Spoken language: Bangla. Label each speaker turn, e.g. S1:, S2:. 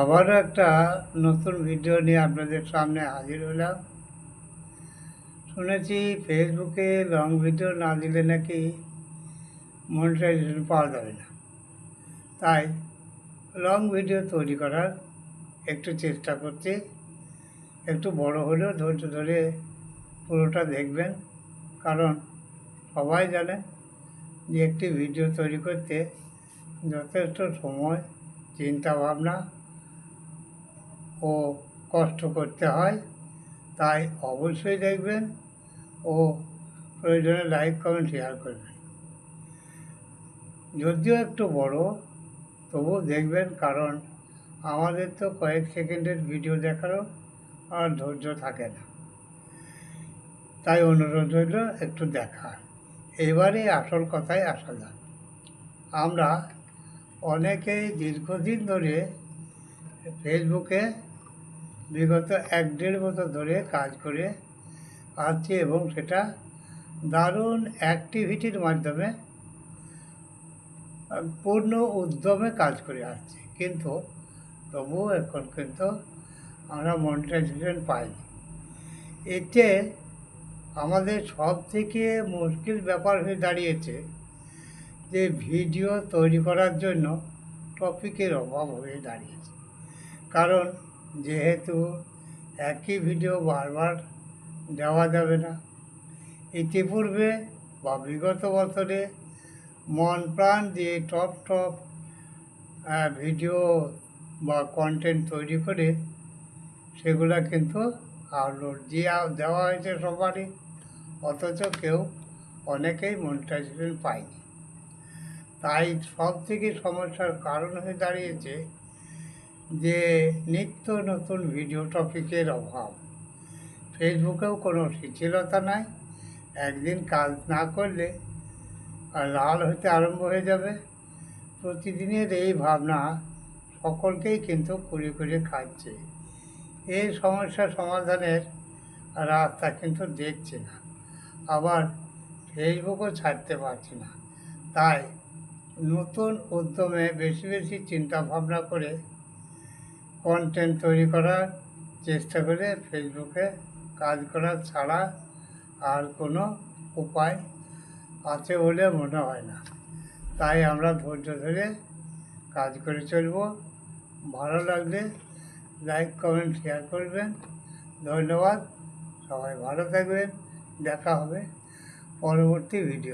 S1: আবারও একটা নতুন ভিডিও নিয়ে আপনাদের সামনে হাজির হলাম। শুনেছি ফেসবুকে লং ভিডিও না দিলে নাকি মনিটাইজেশন পাওয়া যাবে না। তাই লং ভিডিও তৈরি করার একটু চেষ্টা করছি। একটু বড় হলেও ধৈর্য ধরে পুরোটা দেখবেন। কারণ সবাই জানে যে একটি ভিডিও তৈরি করতে যথেষ্ট সময়, চিন্তা ভাবনা ও কষ্ট করতে হয়, তাই অবশ্যই দেখবেন ও প্রয়োজনে লাইক, কমেন্ট শেয়ার করবেন। যদিও একটু বড়, তবুও দেখবেন কারণ আমাদের তো কয়েক সেকেন্ডের ভিডিও দেখারও আর ধৈর্য থাকে না। তাই অনুরোধ রইল একটু দেখা। এবারে আসল কথায় আসা যাক। আমরা অনেকেই দীর্ঘদিন ধরে ফেসবুকে বিগত এক দেড় বছর ধরে কাজ করে আসছি এবং সেটা দারুণ অ্যাক্টিভিটির মাধ্যমে পূর্ণ উদ্যমে কাজ করে আসছি। কিন্তু তবুও এখন কিন্তু আমরা মনিটাইজেশন পাইনি। এতে আমাদের সব থেকে মুশকিল ব্যাপার হয়ে দাঁড়িয়েছে যে ভিডিও তৈরি করার জন্য টপিকের অভাব হয়ে দাঁড়িয়েছে। কারণ যেহেতু একই ভিডিও বারবার দেওয়া যাবে না। ইতিপূর্বে বা বিগত বছরে মন প্রাণ দিয়ে টপ টপ ভিডিও বা কন্টেন্ট তৈরি করে সেগুলো কিন্তু আপলোড দিয়ে দেওয়া হয়েছে সবারই, অথচ কেউ অনেকেই মনিটাইজেশন পায়নি। তাই সব থেকে সমস্যার কারণ হয়ে দাঁড়িয়েছে যে নিত্য নতুন ভিডিও টপিকের অভাব। ফেসবুকেও কোনো শিথিলতা নাই। একদিন কাজ না করলে লাল হতে আরম্ভ হয়ে যাবে। প্রতিদিনের এই ভাবনা সকলকেই কিন্তু কুড়ি কুড়ি খাচ্ছে। এই সমস্যা সমাধানের রাস্তা কিন্তু দেখছে না। আবার ফেসবুকও ছাড়তে পারছি না। তাই নতুন উদ্যমে বেশি বেশি চিন্তা ভাবনা করে কন্টেন্ট তৈরি করার চেষ্টা করে ফেসবুকে কাজ করা ছাড়া আর কোনো উপায় আছে বলে মনে হয় না। তাই আমরা ধৈর্য ধরে কাজ করে চলব। ভালো লাগলে লাইক কমেন্ট শেয়ার করবেন। ধন্যবাদ। সবাই ভালো থাকবেন। দেখা হবে পরবর্তী ভিডিও